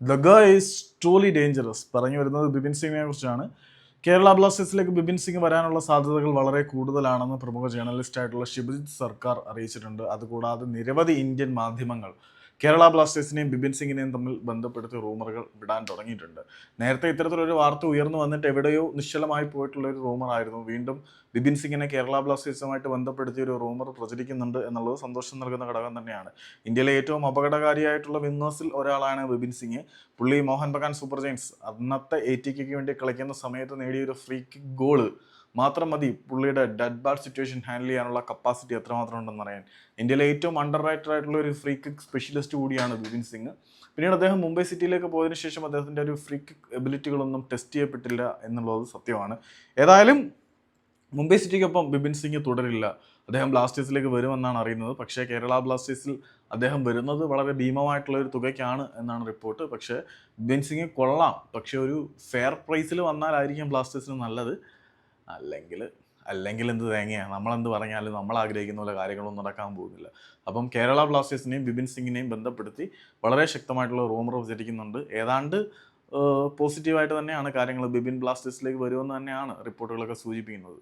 The ഗ is truly dangerous പറഞ്ഞു വരുന്നത് ബിപിൻ സിംഗിനെ കുറിച്ചാണ്. കേരള ബ്ലാസ്റ്റേഴ്സിലേക്ക് ബിപിൻ സിംഗ് വരാനുള്ള സാധ്യതകൾ വളരെ കൂടുതലാണെന്ന് പ്രമുഖ ജേർണലിസ്റ്റ് ആയിട്ടുള്ള ഷിബജിത് സർക്കാർ അറിയിച്ചിട്ടുണ്ട്. അതുകൂടാതെ നിരവധി ഇന്ത്യൻ മാധ്യമങ്ങൾ കേരള ബ്ലാസ്റ്റേഴ്സിനെയും ബിപിൻ സിംഗിനെയും തമ്മിൽ ബന്ധപ്പെടുത്തി റൂമറുകൾ വിടാൻ തുടങ്ങിയിട്ടുണ്ട്. നേരത്തെ ഇത്തരത്തിലൊരു വാർത്ത ഉയർന്നു വന്നിട്ട് എവിടെയോ നിശ്ചലമായി പോയിട്ടുള്ള ഒരു റൂമർ ആയിരുന്നു. വീണ്ടും ബിപിൻ സിംഗിനെ കേരള ബ്ലാസ്റ്റേഴ്സുമായിട്ട് ബന്ധപ്പെടുത്തിയ ഒരു റൂമർ പ്രചരിക്കുന്നുണ്ട് എന്നുള്ളത് സന്തോഷം നൽകുന്ന ഘടകം തന്നെയാണ്. ഇന്ത്യയിലെ ഏറ്റവും അപകടകാരിയായിട്ടുള്ള വിന്നേഴ്സിൽ ഒരാളാണ് ബിപിൻ സിംഗ്. പുള്ളി മോഹൻ ബഗാൻ സൂപ്പർ ജെയിൻസ് അന്നത്തെ എ വേണ്ടി കളിക്കുന്ന സമയത്ത് നേടിയ ഒരു ഫ്രീ കിക്ക് ഗോൾ മാത്രം മതി. പുള്ളിയുടെ ഡെഡ് ബാഡ് സിറ്റുവേഷൻ ഹാൻഡിൽ ചെയ്യാനുള്ള കപ്പാസിറ്റി എത്രമാത്രം ഉണ്ടെന്ന് അറിയാൻ. ഇന്ത്യയിലെ ഏറ്റവും അണ്ടർ റൈറ്റർ ആയിട്ടുള്ള ഒരു ഫ്രീ കിക്ക് സ്പെഷ്യലിസ്റ്റ് കൂടിയാണ് ബിപിൻ സിംഗ്. പിന്നീട് അദ്ദേഹം മുംബൈ സിറ്റിയിലേക്ക് പോയതിനു ശേഷം അദ്ദേഹത്തിന്റെ ഒരു ഫ്രീ കിക്ക് എബിലിറ്റികളൊന്നും ടെസ്റ്റ് ചെയ്യപ്പെട്ടില്ല എന്നുള്ളത് സത്യമാണ്. ഏതായാലും മുംബൈ സിറ്റിക്കൊപ്പം ബിപിൻ സിംഗ് തുടരില്ല. അദ്ദേഹം ബ്ലാസ്റ്റേഴ്സിലേക്ക് വരുമെന്നാണ് അറിയുന്നത്. പക്ഷേ കേരള ബ്ലാസ്റ്റേഴ്സിൽ അദ്ദേഹം വരുന്നത് വളരെ ഭീമമായിട്ടുള്ള ഒരു തുകയ്ക്കാണ് എന്നാണ് റിപ്പോർട്ട്. പക്ഷേ ബിപിൻ സിംഗ് കൊള്ളാം. പക്ഷേ ഒരു ഫെയർ പ്രൈസിൽ വന്നാലായിരിക്കും ബ്ലാസ്റ്റേഴ്സിന് നല്ലത്. അല്ലെങ്കിൽ അല്ലെങ്കിൽ എന്ത് തേങ്ങയാണ് നമ്മളെന്ത് പറഞ്ഞാലും നമ്മൾ ആഗ്രഹിക്കുന്ന പോലെ കാര്യങ്ങളൊന്നും നടക്കാൻ പോകുന്നില്ല. അപ്പം കേരള ബ്ലാസ്റ്റേഴ്സിനെയും ബിപിൻ സിംഗിനെയും ബന്ധപ്പെടുത്തി വളരെ ശക്തമായിട്ടുള്ള റൂമർ പ്രചരിക്കുന്നുണ്ട്. ഏതാണ്ട് പോസിറ്റീവായിട്ട് തന്നെയാണ് കാര്യങ്ങൾ ബിപിൻ ബ്ലാസ്റ്റേഴ്സിലേക്ക് വരുമെന്ന് തന്നെയാണ് റിപ്പോർട്ടുകളൊക്കെ സൂചിപ്പിക്കുന്നത്.